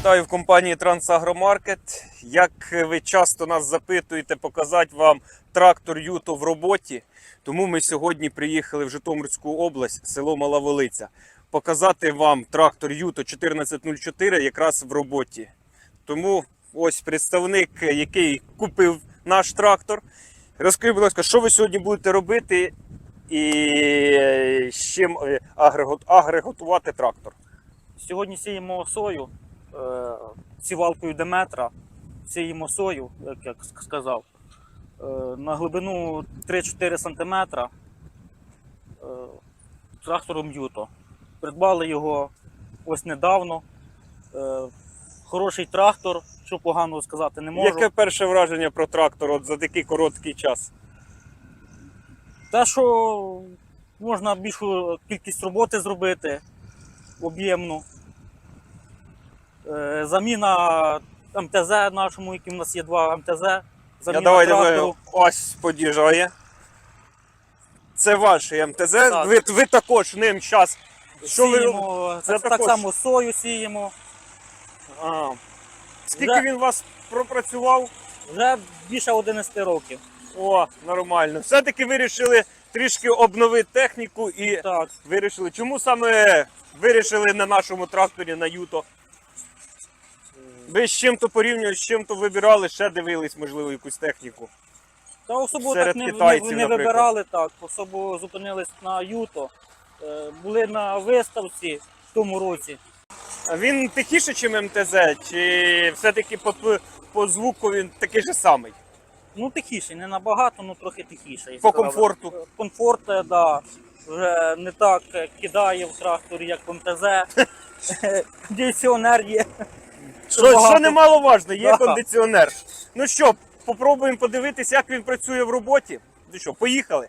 Вітаю в компанії Трансагромаркет. Як ви часто нас запитуєте, показати вам трактор Юто в роботі. Тому ми сьогодні приїхали в Житомирську область, село Мала Волиця, показати вам трактор Юто 1404 якраз в роботі. Тому ось представник, який купив наш трактор. Розкажіть, будь ласка, що ви сьогодні будете робити і з чим е, агреготувати трактор? Сьогодні сіємо сою сівалкою Деметра, сіємо сою, як я сказав, е, на глибину 3-4 см е, трактором Юто. Придбали його ось недавно. Е, хороший трактор, що поганого сказати не можу. Яке перше враження про трактор от за такий короткий час? Те, що можна більшу кількість роботи зробити об'ємну. Е, Заміна МТЗ нашому, який в нас є два МТЗ. Я давай трактору. ось під'їжджає. Це ваш МТЗ. Так. Ви, ви також ним час. Що ви сіємо, Це так, так також- само сою сіємо. А. Скільки Вже- він вас пропрацював? Вже більше 11 років. О, нормально. Все-таки вирішили трішки обновити техніку і Так. вирішили. Чому саме вирішили на нашому тракторі на Юто? Ви з чим-то порівнювали, з чим-то вибирали, ще дивились, можливо, якусь техніку. Та особо Серед так не, китайців, не, не наприклад. вибирали так, особо зупинились на Юто. Е, Були на виставці в тому році. А він тихіше, ніж МТЗ, чи все-таки по, по звуку він такий же самий? Ну, тихіший, не набагато, ну трохи тихіший. По сказав. комфорту? Комфорт, е, да. Вже не так е, кидає в тракторі, як в МТЗ. Кондиціонер є. Що, що немаловажно, є кондиціонер. Ну що, попробуємо подивитися, як він працює в роботі. Ну що, поїхали?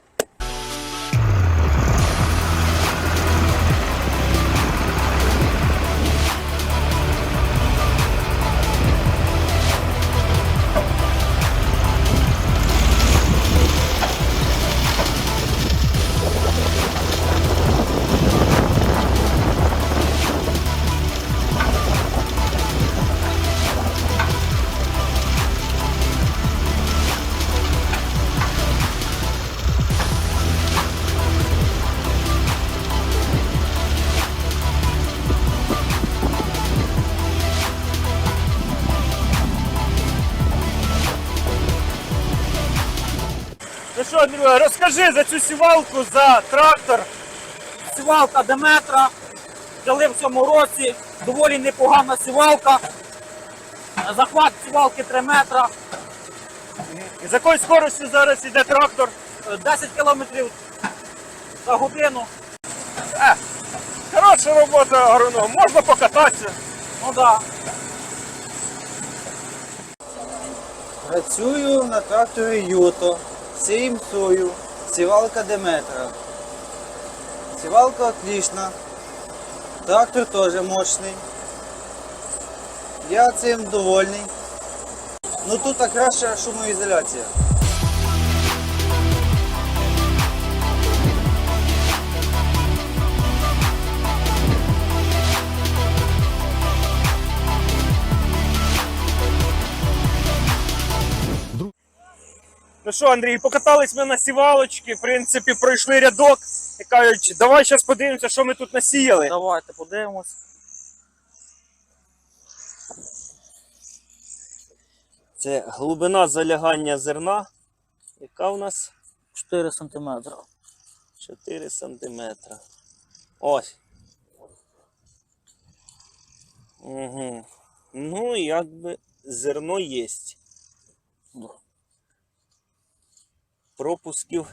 Ну що, Андрюха, розкажи за цю сівалку, за трактор. Сівалка Деметра. Взяли в цьому році. Доволі непогана сівалка. Захват сівалки 3 метра. І з якою скоростю зараз іде трактор? Е, 10 кілометрів за годину. Е, хороша робота агроном, можна покататися. Ну да. Працюю на тракторі Юто, сієм сою, сівалка Деметра. Сівалка отлічна, трактор теж мощний. Я цим довольний. Ну тут краще шумоізоляція. Ну що, Андрій, покатались ми на сівалочці, в принципі, пройшли рядок і кажуть, давай зараз подивимося, що ми тут насіяли. Давайте подивимось. Це глибина залягання зерна, яка у нас 4 сантиметри. 4 сантиметра. Ось. Угу. Ну, якби зерно є. Пропусків.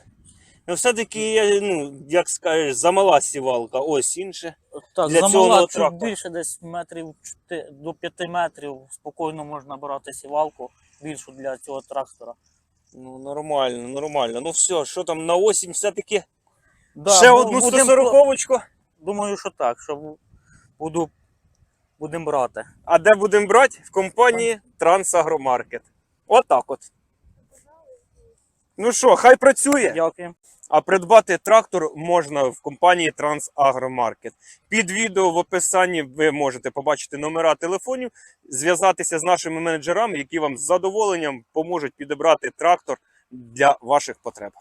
Ну, все-таки, ну, як скажеш, замала сівалка, ось інше. Так, Для цього замала чуть трактора. більше, десь метрів 4, до 5 метрів. Спокійно можна брати сівалку більшу для цього трактора. Ну, нормально, нормально. Ну все, що там на осінь все-таки Да, ще бу- одну будем- 140-очку. Думаю, що так, що бу- буду будемо брати. А де будемо брати? В компанії Трансагромаркет. Отак от. Ну що, хай працює. Дякую. А придбати трактор можна в компанії Трансагромаркет. Під відео в описанні ви можете побачити номера телефонів, зв'язатися з нашими менеджерами, які вам з задоволенням поможуть підібрати трактор для ваших потреб.